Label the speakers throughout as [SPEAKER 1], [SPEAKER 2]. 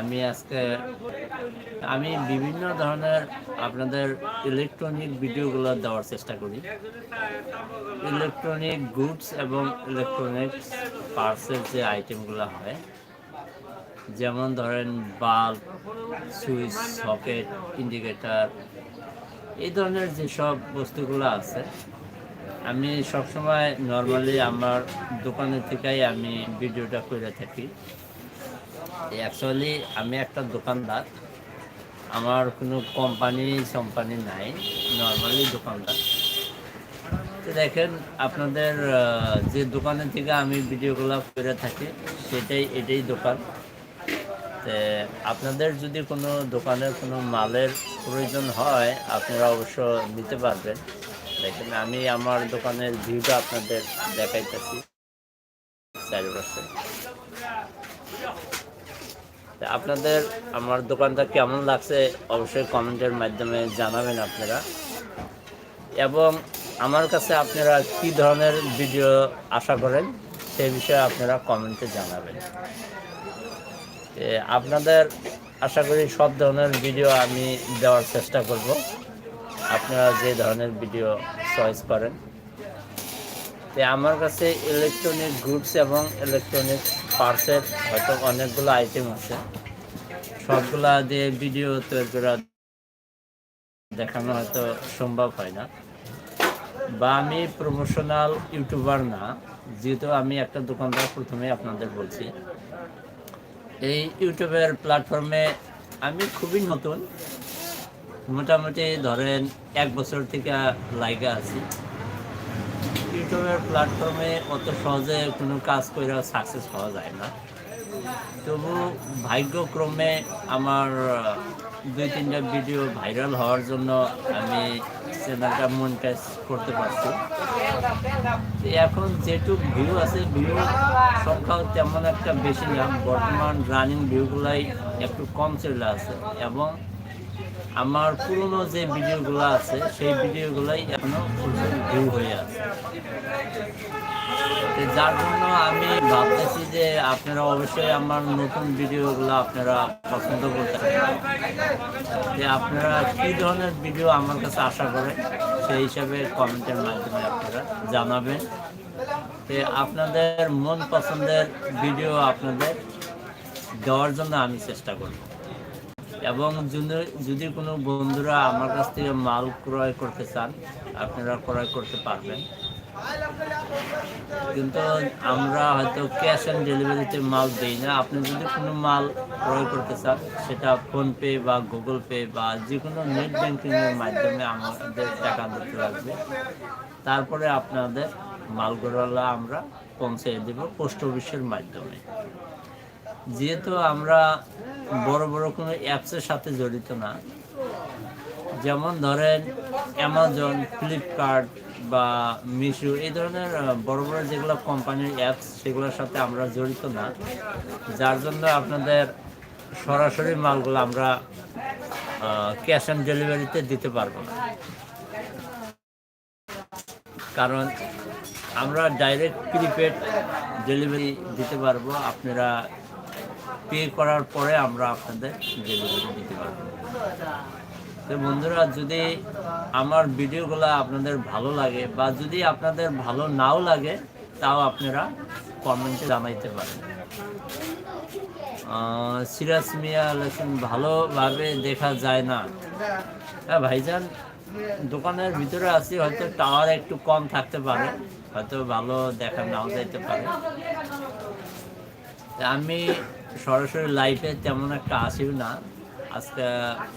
[SPEAKER 1] আমি আজকে, আমি বিভিন্ন ধরনের আপনাদের ইলেকট্রনিক ভিডিওগুলো দেওয়ার চেষ্টা করি। ইলেকট্রনিক গুডস এবং ইলেকট্রনিক্স পার্সের যে আইটেমগুলো হয়, যেমন ধরেন বাল্ব সুইচ সকেট ইন্ডিকেটার এই ধরনের যেসব বস্তুগুলো আছে, আমি সবসময় নর্মালি আমার দোকানের থেকেই আমি ভিডিওটা করে থাকি। অ্যাকচুয়ালি আমি একটা দোকানদার। আমার কোনো কোম্পানি কোম্পানি নাই নর্মালি দোকানদার। তো দেখেন, আপনাদের যে দোকানের থেকে আমি ভিডিওগুলো করে থাকি, সেটাই, এটাই দোকান। আপনাদের যদি কোনো দোকানের কোনো মালের প্রয়োজন হয়, আপনারা অবশ্য নিতে পারবেন। দেখেন, আমি আমার দোকানের ভিউটা আপনাদের দেখাইতেছি। চারিপাশে। আপনাদের, আমার দোকানটা কেমন লাগছে অবশ্যই কমেন্টের মাধ্যমে জানাবেন আপনারা। এবং আমার কাছে আপনারা কি ধরনের ভিডিও আশা করেন সেই বিষয়ে আপনারা কমেন্টে জানাবেন। আপনাদের আশা করি সব ধরনের ভিডিও আমি দেওয়ার চেষ্টা করব। আপনারা যে ধরনের ভিডিও চয়েস করেন। তো আমার কাছে ইলেকট্রনিক গুডস এবং ইলেকট্রনিক পার্টসের হয়তো অনেকগুলো আইটেম আছে। সবগুলা দিয়ে ভিডিও তৈরি করা দেখানো হয়তো সম্ভব হয় না। বা আমি প্রমোশনাল ইউটিউবার না, যেহেতু আমি একটা দোকানদার প্রথমে আপনাদের বলছি। এই ইউটিউবের প্ল্যাটফর্মে আমি খুবই নতুন। মোটামুটি ধরেন এক বছর থেকে লাইগা আছি। ইউটিউবের প্ল্যাটফর্মে অত সহজে কোনো কাজ করে সাকসেস হওয়া যায় না। তবু ভাগ্যক্রমে আমার দুই তিনটা ভিডিও ভাইরাল হওয়ার জন্য আমি চ্যানেলটা মনিটাইজ করতে পারছি। এখন যেটুক ভিউ আছে ভিউ সংখ্যাও তেমন একটা বেশি না। বর্তমান রানিং ভিউগুলাই একটু কম চলে আছে এবং আমার পুরনো যে ভিডিওগুলো আছে, সেই ভিডিওগুলাই এখনও ভিউ হয়ে আছে। যার জন্য আমি ভাবতেছি যে আপনারা অবশ্যই আমার নতুন ভিডিওগুলো আপনারা পছন্দ করতে যে আপনারা কি ধরনের ভিডিও আমার কাছে আশা করেন, সেই হিসাবে কমেন্টের মাধ্যমে আপনারা জানাবেন। যে আপনাদের মন পছন্দের ভিডিও আপনাদের দেওয়ার জন্য আমি চেষ্টা করব। এবং যদি যদি কোনো বন্ধুরা আমার কাছ থেকে মাল ক্রয় করতে চান, আপনারা ক্রয় করতে পারবেন। কিন্তু আমরা হয়তো ক্যাশ অন ডেলিভারিতে মাল দিই না। আপনি যদি কোনো মাল ক্রয় করতে চান, সেটা ফোনপে বা গুগল পে বা যে কোনো নেট ব্যাঙ্কিংয়ের মাধ্যমে আমাদের টাকা দিতে লাগবে। তারপরে আপনাদের মালগুলো আমরা পৌঁছে দেব পোস্ট অফিসের মাধ্যমে। যেহেতু আমরা বড় বড় কোনো অ্যাপসের সাথে জড়িত না। যেমন ধরেন অ্যামাজন ফ্লিপকার্ট বা মিশো এই ধরনের বড় বড় যেগুলো কোম্পানির অ্যাপস সেগুলোর সাথে আমরা জড়িত না। যার জন্য আপনাদের সরাসরি মালগুলো আমরা ক্যাশ অন ডেলিভারিতে দিতে পারব না। কারণ আমরা ডাইরেক্ট প্রিপেড ডেলিভারি দিতে পারব। আপনারা পে করার পরে আমরা আপনাদের ডেলিভারি দিতে পারব। তো বন্ধুরা, যদি আমার ভিডিওগুলো আপনাদের ভালো লাগে বা যদি আপনাদের ভালো নাও লাগে, তাও আপনারা কমেন্টে জানাইতে পারেন। সিরাজ মিয়া লেখেন ভালোভাবে দেখা যায় না। হ্যাঁ ভাইজান, দোকানের ভিতরে আছি, হয়তো টাওয়ার একটু কম থাকতে পারে, হয়তো ভালো দেখা নাও যাইতে পারে। আমি সরাসরি লাইফে তেমন একটা আসিও না। আজকে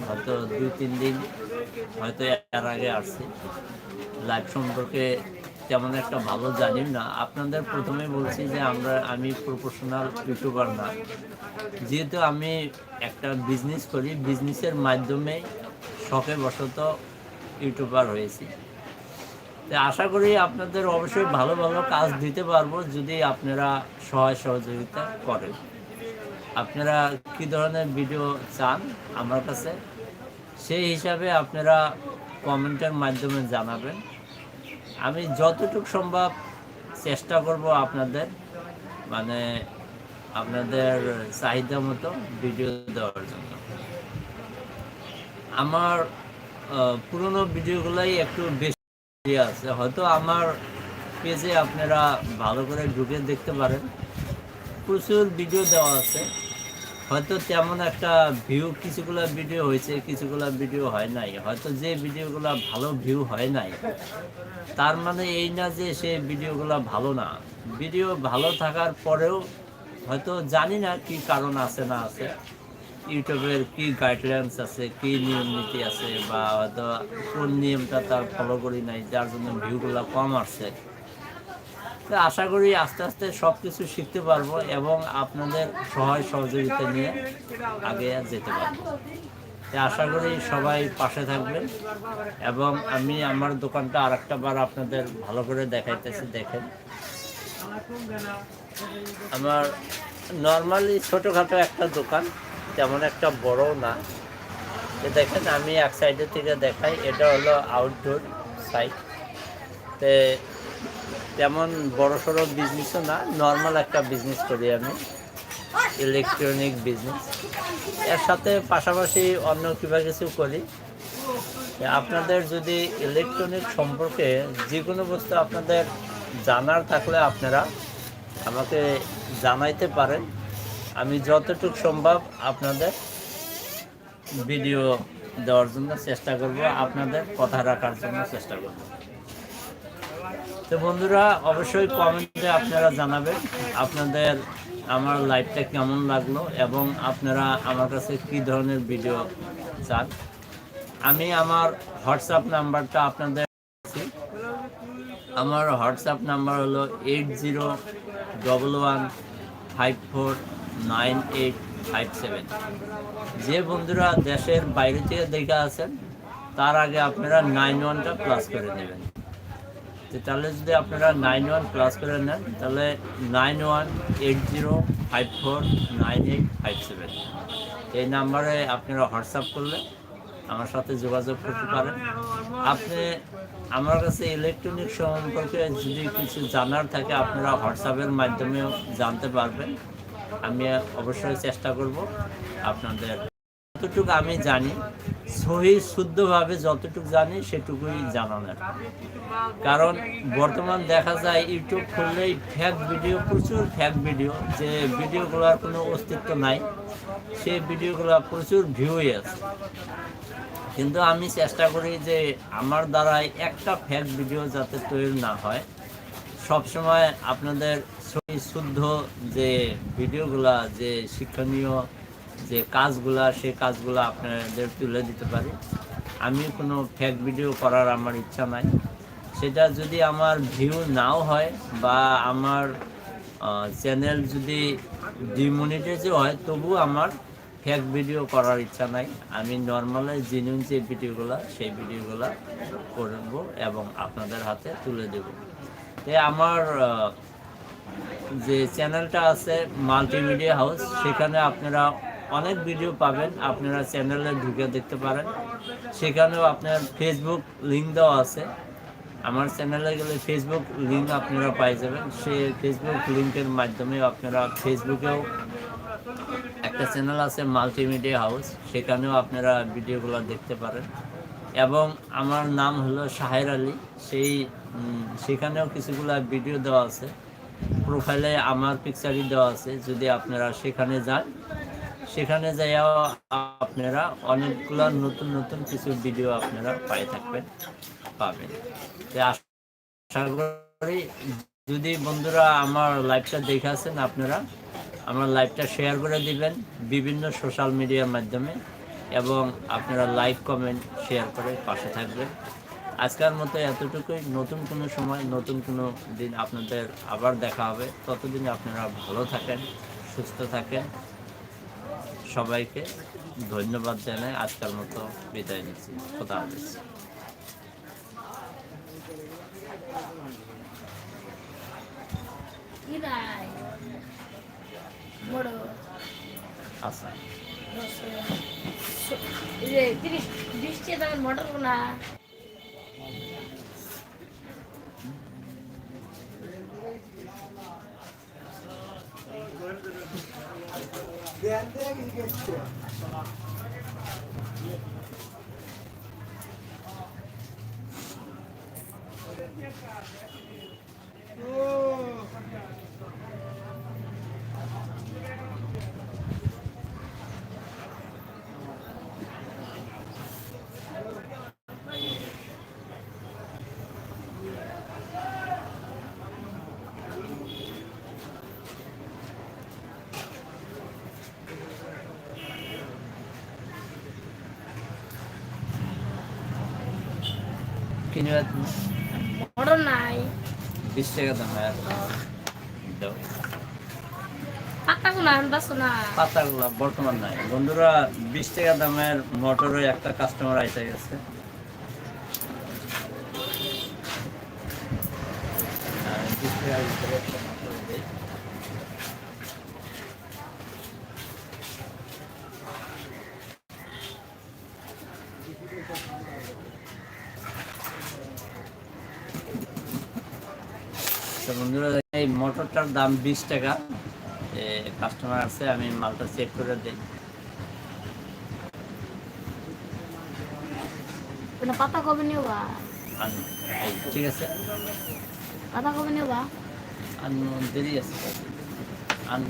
[SPEAKER 1] হয়তো দুই, তিন দিন হয়তো এর আগে আসছি। লাইফ সম্পর্কে তেমন একটা ভালো জানি না। আপনাদের প্রথমে বলছি যে আমরা, আমি প্রফেশনাল ইউটিউবার না। যেহেতু আমি একটা বিজনেস করি বিজনেসের মাধ্যমে শখে বশত ইউটিউবার হয়েছি। তো আশা করি আপনাদের অবশ্যই ভালো ভালো কাজ দিতে পারব যদি আপনারা সহায় সহযোগিতা করেন। আপনারা কি ধরনের ভিডিও চান আমার কাছে, সেই হিসাবে আপনারা কমেন্টের মাধ্যমে জানাবেন। আমি যতটুকু সম্ভব চেষ্টা করব আপনাদের মানে আপনাদের চাহিদা মতো ভিডিও দেওয়ার জন্য। আমার পুরনো ভিডিওগুলাই একটু বেশি আছে, হয়তো আমার পেজে আপনারা ভালো করে ঢুকে দেখতে পারেন। প্রচুর ভিডিও দেওয়া আছে। হয়তো তেমন একটা ভিউ কিছুগুলা ভিডিও হয়েছে, কিছুগুলা ভিডিও হয় নাই। হয়তো যে ভিডিওগুলো ভালো ভিউ হয় নাই, তার মানে এই না যে সে ভিডিওগুলো ভালো না। ভিডিও ভালো থাকার পরেও হয়তো জানি না কি কারণ আছে না আছে। ইউটিউবের কি গাইডলাইন্স আছে, কি নিয়ম নীতি আছে, বা হয়তো কোন নিয়মটা তার ফলো করি নাই, যার জন্য ভিউগুলো কম আসছে। তো আশা করি আস্তে আস্তে সব কিছু শিখতে পারব এবং আপনাদের সহায় সহযোগিতা নিয়ে আগে যেতে পারব। আশা করি সবাই পাশে থাকবেন এবং আমি আমার দোকানটা আর বার আপনাদের ভালো করে দেখাইতেছি, দেখেন। আমার নর্মালি ছোটোখাটো একটা দোকান, তেমন একটা বড় না। দেখেন, আমি এক সাইডের থেকে দেখাই, এটা হলো আউটডোর সাইড তে তেমন বড় সড়ো বিজনেসও না নর্মাল একটা বিজনেস করি আমি ইলেকট্রনিক বিজনেস এর সাথে পাশাপাশি অন্য কিবা কিছু করি। আপনাদের যদি ইলেকট্রনিক সম্পর্কে যে কোনো বস্তু আপনাদের জানার থাকলে আপনারা আমাকে জানাইতে পারেন। আমি যতটুকু সম্ভব আপনাদের ভিডিও দেওয়ার জন্য চেষ্টা করব, আপনাদের কথা রাখার জন্য চেষ্টা করব। তো বন্ধুরা, অবশ্যই কমেন্টে আপনারা জানাবেন আপনাদের আমার লাইভটা কেমন লাগল এবং আপনারা আমার কাছে কি ধরনের ভিডিও চান। আমি আমার হোয়াটসঅ্যাপ নাম্বারটা আপনাদের আমার হোয়াটসঅ্যাপ নাম্বার হলো eight zero double one five four nine eight five seven. যে বন্ধুরা দেশের বাইরে থেকে দেখে আছেন তার আগে আপনারা নাইন ওয়ানটা প্লাস করে নেবেন। তাহলে যদি আপনারা নাইন ওয়ান প্লাস করে নেন, তাহলে nine one eight zero five four nine eight five seven এই নাম্বারে আপনারা হোয়াটসঅ্যাপ করলে আমার সাথে যোগাযোগ করতে পারেন। আপনি আমার কাছে ইলেকট্রনিক সম্পর্কে যদি কিছু জানার থাকে, আপনারা হোয়াটসঅ্যাপের মাধ্যমেও জানতে পারবেন। আমি অবশ্যই চেষ্টা করব আপনাদের যতটুকু আমি জানি, সহি শুদ্ধভাবে যতটুকু জানি, সেটুকুই জানানোর। কারণ বর্তমান দেখা যায়, ইউটিউব খুললেই ফ্যাক ভিডিও প্রচুর ফ্যাক ভিডিও যে ভিডিওগুলোর কোনো অস্তিত্ব নাই, সেই ভিডিওগুলো প্রচুর ভিউই আছে। কিন্তু আমি চেষ্টা করি যে আমার দ্বারাই একটা ফ্যাক ভিডিও যাতে তৈরি না হয়। সবসময় আপনাদের সহি শুদ্ধ যে ভিডিওগুলা যে শিক্ষণীয় যে কাজগুলা, সেই কাজগুলো আপনাদের তুলে দিতে পারি। আমি কোনো ফেক ভিডিও করার আমার ইচ্ছা নাই। সেটা যদি আমার ভিউ নাও হয় বা আমার চ্যানেল যদি ডিমনিটাইজও হয় তবু আমার ফেক ভিডিও করার ইচ্ছা নাই। আমি নর্মালি জেনুইন যে ভিডিওগুলো সেই ভিডিওগুলো করব এবং আপনাদের হাতে তুলে দেব। তো আমার যে চ্যানেলটা আছে মাল্টিমিডিয়া হাউস সেখানে আপনারা অনেক ভিডিও পাবেন। আপনারা চ্যানেলে ঢুকে দেখতে পারেন। সেখানেও আপনার ফেসবুক লিঙ্ক দেওয়া আছে। আমার চ্যানেলে গেলে ফেসবুক লিঙ্ক আপনারা পাই যাবেন। সে ফেসবুক লিঙ্কের মাধ্যমে আপনারা ফেসবুকেও একটা চ্যানেল আছে মাল্টিমিডিয়া হাউস সেখানেও আপনারা ভিডিওগুলো দেখতে পারেন। এবং আমার নাম হলো শাহের আলী। সেই সেখানেও কিছুগুলা ভিডিও দেওয়া আছে। প্রোফাইলে আমার পিকচারই দেওয়া আছে। যদি আপনারা সেখানে যান সেখানে যাইয়াও আপনারা অনেকগুলো নতুন নতুন কিছু ভিডিও আপনারা পাই থাকবেন, পাবেন। আশা করি যদি বন্ধুরা আমার লাইভটা দেখে আছেন আপনারা, আমার লাইভটা শেয়ার করে দিবেন বিভিন্ন সোশ্যাল মিডিয়ার মাধ্যমে এবং আপনারা লাইক কমেন্ট শেয়ার করে পাশে থাকবেন। আজকের মতো এতটুকুই। নতুন কোনো সময়, নতুন কোনো দিন আপনাদের আবার দেখা হবে। ততদিন আপনারা ভালো থাকেন, সুস্থ থাকেন। সবাইকে ধন্যবাদ জানাই। আজকের মতো বিদায় নিচ্ছি। খোদা হাফেজ। আচ্ছা।
[SPEAKER 2] বৃষ্টি মটর গুলা মোটর নাই।
[SPEAKER 1] বিশ টাকা দাম দাও।
[SPEAKER 2] কোনো না
[SPEAKER 1] পাতাগুলো বর্তমান নাই। বন্ধুরা বিশ টাকা দামের মোটরের একটা কাস্টমার আইসে গেছে। আর 20 টাকার ভিতরে একটা মোটর দেই। তো বন্ধুরা এই মোটরটার দাম বিশ টাকা। কাস্টমার আছে আমি মালটা চেক করে দিই।
[SPEAKER 2] পাতা কবে নিবা
[SPEAKER 1] ঠিক আছে।
[SPEAKER 2] পাতা কবে নিবা
[SPEAKER 1] আন দেরি আছে। আন।